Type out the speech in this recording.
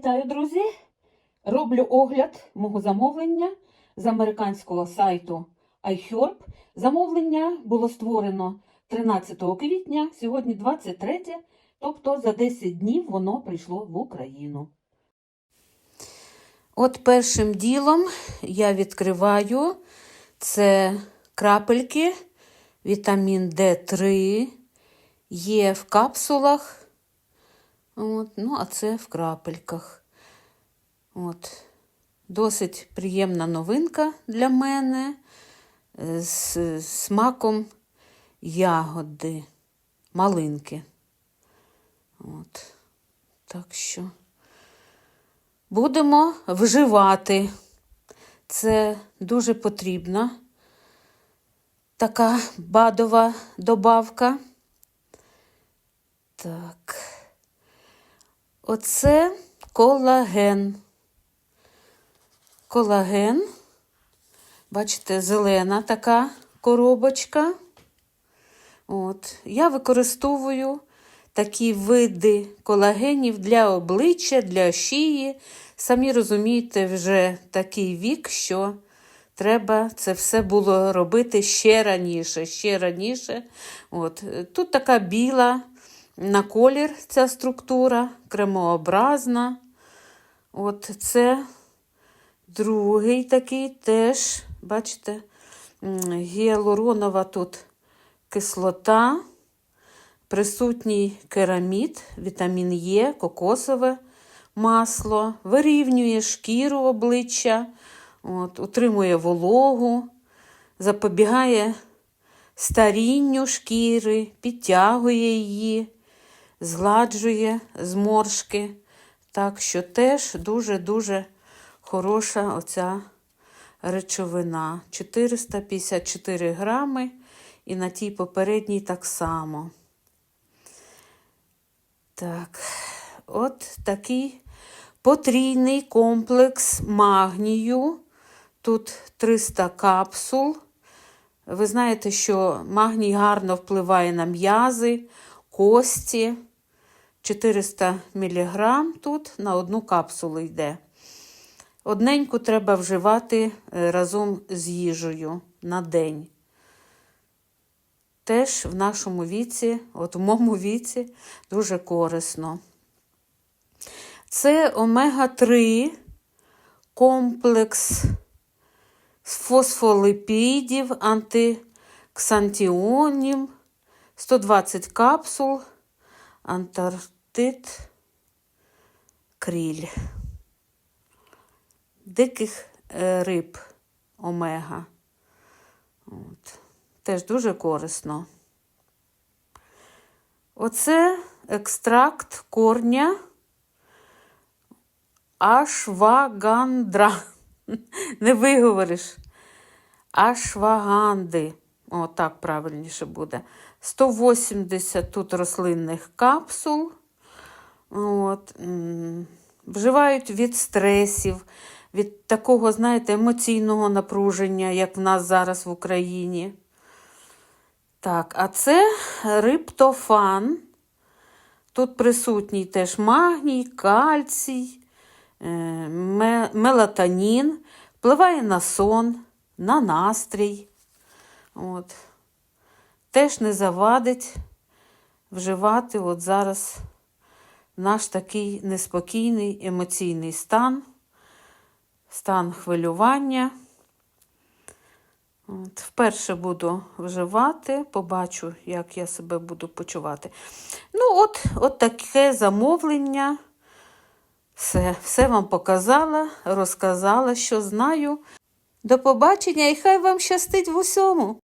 Вітаю, друзі! Роблю огляд мого замовлення з американського сайту iHerb. Замовлення було створено 13 квітня, сьогодні 23, тобто за 10 днів воно прийшло в Україну. От першим ділом я відкриваю це крапельки, вітамін D3, є в капсулах. От, ну, а це в крапельках. От. Досить приємна новинка для мене е, з смаком ягоди, малинки. От. Так що будемо вживати. Це дуже потрібна така бадова добавка. Так. Оце колаген. Колаген. Бачите, зелена така коробочка. От. Я використовую такі види колагенів для обличчя, для шиї. Самі розумієте, вже такий вік, що треба це все було робити ще раніше, ще раніше. От. Тут така біла на колір ця структура, кремообразна. От це другий такий теж, бачите, гіалуронова тут кислота, присутній керамід, вітамін Е, кокосове масло, вирівнює шкіру обличчя, от, утримує вологу, запобігає старінню шкіри, підтягує її згладжує зморшки. Так що теж дуже-дуже хороша оця речовина. 454 грами, і на тій попередній так само. Так, от такий потрійний комплекс магнію. Тут 300 капсул. Ви знаєте, що магній гарно впливає на м'язи, кості. 400 мг тут на одну капсулу йде. Одненьку треба вживати е, разом з їжею на день. Теж в нашому віці, от в моєму віці, дуже корисно. Це омега-3 комплекс з фосфолипідів, антиксантіонів, 120 капсул. Антарктид кріль. Диких е, риб омега. От. Теж дуже корисно. Оце екстракт корня ашвагандра. Не виговориш. Ашваганди. О, так правильніше буде. 180 тут рослинних капсул. От. Вживають від стресів, від такого, знаєте, емоційного напруження, як в нас зараз в Україні. Так, а це риптофан. Тут присутній теж магній, кальцій, е, мелатонін, впливає на сон, на настрій. От теж не завадить вживати от зараз наш такий неспокійний емоційний стан, стан хвилювання. От, Вперше буду вживати, побачу, як я себе буду почувати. Ну, от, от таке замовлення. Все, все вам показала, розказала, що знаю. До побачення і хай вам щастить в усьому!